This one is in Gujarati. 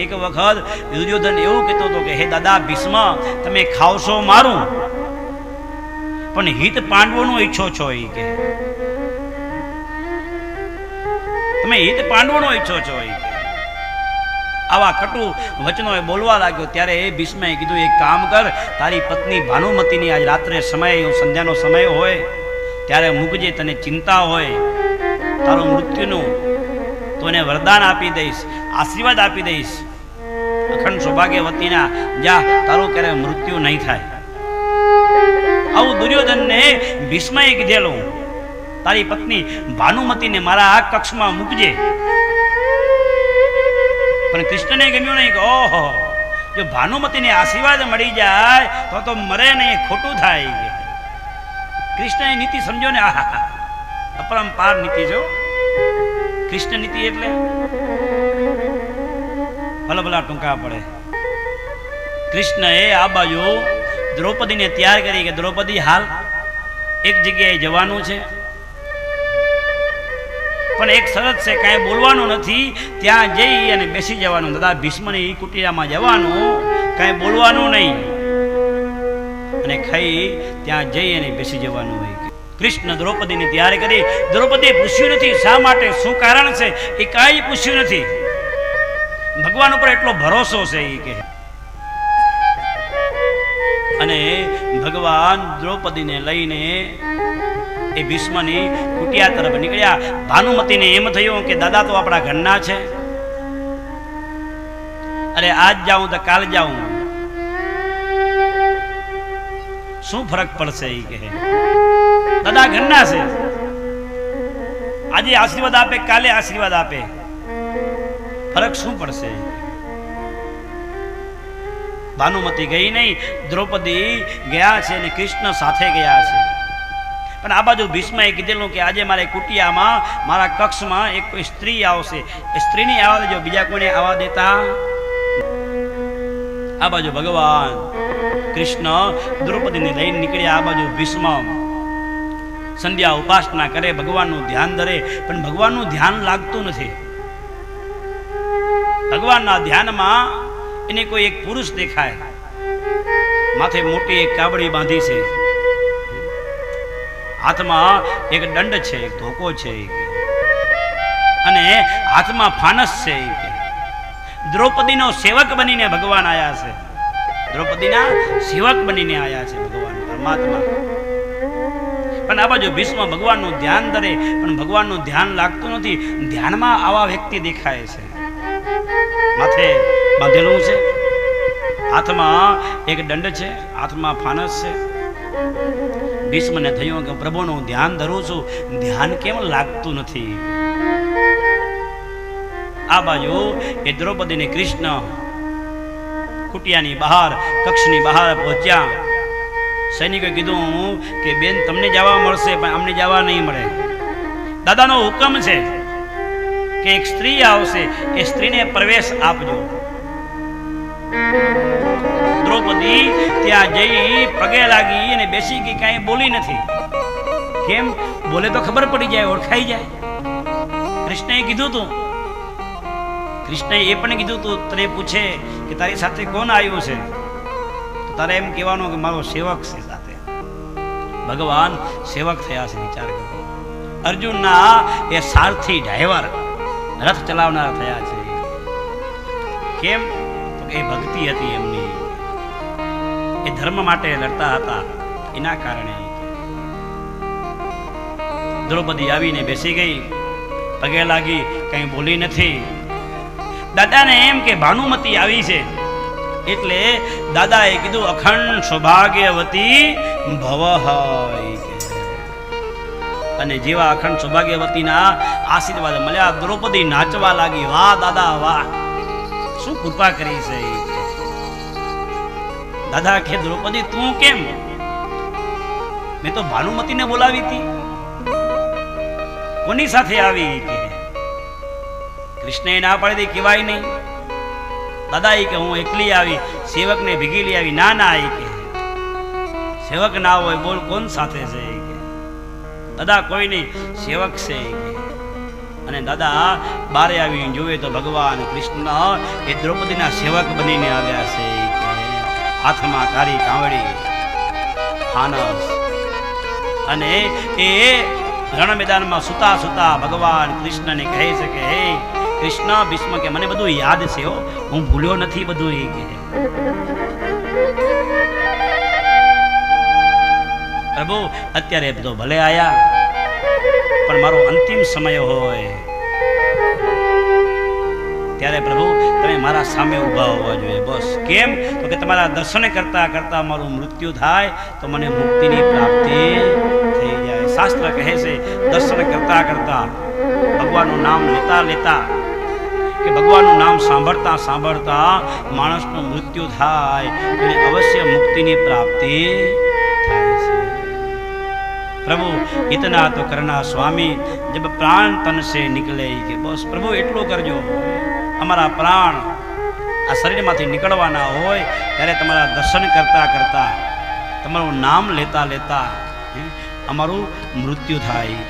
એક વખત દુર્યોધન એવું કહેતો હતો કે, હે દાદા, ભીષ્મ, તમે ખાવશો મારું. પણ હિત પાંડવોનું ઈચ્છો છો એ કે. તમે હિત પાંડવોનો ઈચ્છો છો એ આવા કટુ વચનો એ બોલવા લાગ્યો ત્યારે એ ભીષ્મએ કીધું, એક કામ કર, તારી પત્ની ભાનુમતીની આજ રાત્રે સમય સંધ્યાનો સમય હોય, ત્યારે મૂકજે, તને ચિંતા હોય, તારું મૃત્યુનું તો એને વરદાન આપી દઈશ, આશીર્વાદ આપી દઈશ. અખંડ સૌભાગ્યવતીના, જા, તારું ક્યારે મૃત્યુ નહીં થાય. આવું દુર્યોધનને ભીષ્મએ કીધેલું, તારી પત્ની ભાનુમતીને મારા આ કક્ષમાં મૂકજે. પણ કૃષ્ણને ગમ્યું નહીં કે, ઓહો, જો ભાનુમતીને આશીર્વાદ મળી જાય, તો તો મરે નહીં, ખોટું થાય. કૃષ્ણની નીતિ સમજો ને આહા અપરંપાર નીતિ જો કૃષ્ણ નીતિ એટલે ભલે ભલા ટૂંકા પડે. કૃષ્ણએ આ બાજુ દ્રૌપદીને તૈયાર કરી કે દ્રૌપદી હાલ એક જગ્યાએ જવાનું છે. પણ એક શરત છે, કાંઈ બોલવાનું નથી. ત્યાં જઈ અને બેસી જવાનું. દાદા, ભીષ્મની કુટિયામાં જવાનું, કાંઈ બોલવાનું નહીં. અને ખાઈ ત્યાં જઈ અને બેસી જવાનું હોય. કૃષ્ણ દ્રૌપદીની તૈયારી કરી. દ્રૌપદીએ પૂછ્યું નથી, શા માટે, શું કારણ છે? એ કાંઈ પૂછ્યું નથી. ભગવાન ઉપર એટલો ભરોસો છે એ કે. અને ભગવાન દ્રૌપદીને લઈને એ ભીષ્મની કુટિયા તરફ નીકળ્યા. ભાનુમતીને એમ થયું કે દાદા તો આપણા ઘરના છે. અરે આજ જાઉં તો કાલ જાઉં. શું ફરક પડશે એ કહે દાદા ઘરના છે. આજે આશીર્વાદ આપે, કાલે આશીર્વાદ આપે. ફરક શું પડશે? ભાનુમતી ગઈ નહીં, દ્રૌપદી ગયા છે અને કૃષ્ણ સાથે ગયા છે. પણ આ બાજુ ભીષ્મએ કીધેલું કે આજે મારે કુટિયામાં, મારા કક્ષમાં એક કોઈ સ્ત્રી આવશે. એ સ્ત્રીની આવવા દેજો બીજા કોઈને આવવા દેતા? આ બાજુ ભગવાન કૃષ્ણ દ્રૌપદીને લઈને નીકળ્યા આ બાજુ ભીષ્મ. સંધ્યા ઉપાસના કરે, ભગવાનનું ધ્યાન ધરે, પણ ભગવાનનું ધ્યાન લાગતું નથી. ભગવાનના ધ્યાનમાં એને કોઈ એક પુરુષ દેખાય. માથે મોટી એક કાબડી બાંધી છે. હાથમાં એક દંડ છે, એક ધોકો છે. અને હાથમાં ફાનસ છે. દ્રૌપદીનો સેવક બનીને ભગવાન આયા છે. દ્રૌપદીના સેવક બનીને આયા છે ભગવાન પરમાત્મા. પણ આ બાજુ ભીષ્મ ભગવાનનું ધ્યાન ધરે, પણ ભગવાનનું ધ્યાન લાગતું નથી. ધ્યાનમાં આવા વ્યક્તિ દેખાય છે. માથે બાંધેલું છે. હાથમાં એક દંડ છે, હાથમાં ફાનસ છે. ભીષ્મને થયું કે, પ્રભુનું ધ્યાન ધરું છું, ધ્યાન કેમ લાગતું નથી? આ બાજુ એ દ્રૌપદીને કૃષ્ણ કુટિયાની બહાર, કક્ષની બહાર પહોંચ્યા. સૈનિકે કીધું કે બેન, તમને જવા મળશે, પણ અમને જવા નહીં મળે. દાદાનો હુકમ છે. કે એક સ્ત્રી આવશે એ સ્ત્રીને પ્રવેશ આપજો. દ્રૌપદી ત્યાં જઈ પગે લાગી અને બેસી ગઈ કાંઈ બોલી નથી. કેમ? બોલે તો ખબર પડી જાય, ઓળખાઈ જાય. કૃષ્ણએ કીધું તું. કૃષ્ણએ એ પણ કીધું તું, તને પૂછે કે તારી સાથે કોણ આવ્યું છે? તારે એમ કહેવાનું કે મારો સેવક છે સાથે. ભગવાન સેવક થયા છે, વિચાર કરો. અર્જુનના એ સારથી ડ્રાઈવર રથ ચલાવનાર થયા છે. કેમ? તો એ ભક્તિ હતી એમની. એ ધર્મ માટે લડતા હતા. એના કારણે. દ્રૌપદી આવીને બેસી ગઈ. પગે લાગી, કંઈ બોલી નથી. દાદાને એમ કે ભાનુમતી આવી છે. એટલે દાદાએ કીધું, અખંડ સૌભાગ્યવતી ભવ અને જેવા અખંડ સૌભાગ્યવતીના આશીર્વાદ મળ્યા, દ્રૌપદી નાચવા લાગી, વાહ, દાદા, વાહ. શું કૃપા કરી છે દાદા, કે દ્રૌપદી, તું કેમ? મેં તો ભાનુમતીને બોલાવી હતી. કોની સાથે આવી કે? કૃષ્ણએ ના પાડી દી, કહેવાય નહીં. દાદા કે, હું એકલી આવી, સેવકને ભેગી લઈ આવી. ના ના આવી કે સેવક ના હોય, બોલ, કોણ સાથે છે? દાદા કોઈ નહીં સેવક છે અને દાદા, બારે આવીને જોવે તો ભગવાન કૃષ્ણ એ દ્રૌપદીના સેવક બનીને આવ્યા છે હાથમાં કાળી કાંવડી ફાનસ અને એ રણ મેદાનમાં સુતા સુતા ભગવાન કૃષ્ણને કહે છે કે, હે કૃષ્ણ, ભીષ્મ કે, મને બધું યાદ છે હું ભૂલ્યો નથી બધું એ કે. પ્રભુ, અત્યારે તો ભલે આયા, પણ મારો અંતિમ સમય હોય. ત્યારે પ્રભુ, તમે મારા સામે ઊભા હોવા જોઈએ. બસ. કેમ? તો કે તમારા દર્શન કરતા કરતા મારું મૃત્યુ થાય, તો મને મુક્તિની પ્રાપ્તિ થઈ જાય. શાસ્ત્ર કહે છે, દર્શન કરતા કરતા ભગવાનનું નામ લેતા લેતા, કે ભગવાનનું નામ સાંભળતા સાંભળતા માણસનું મૃત્યુ થાય એને અવશ્ય મુક્તિની પ્રાપ્તિ થાય છે. પ્રભુ ઇતના તો કરના સ્વામી, જબ પ્રાણ તન સે નિકલે કે. બસ પ્રભુ, એટલું કરજો. અમારા પ્રાણ આ શરીરમાંથી નીકળવાના હોય, ત્યારે તમારા દર્શન કરતા કરતા, તમારું નામ લેતા લેતા અમારું મૃત્યુ થાય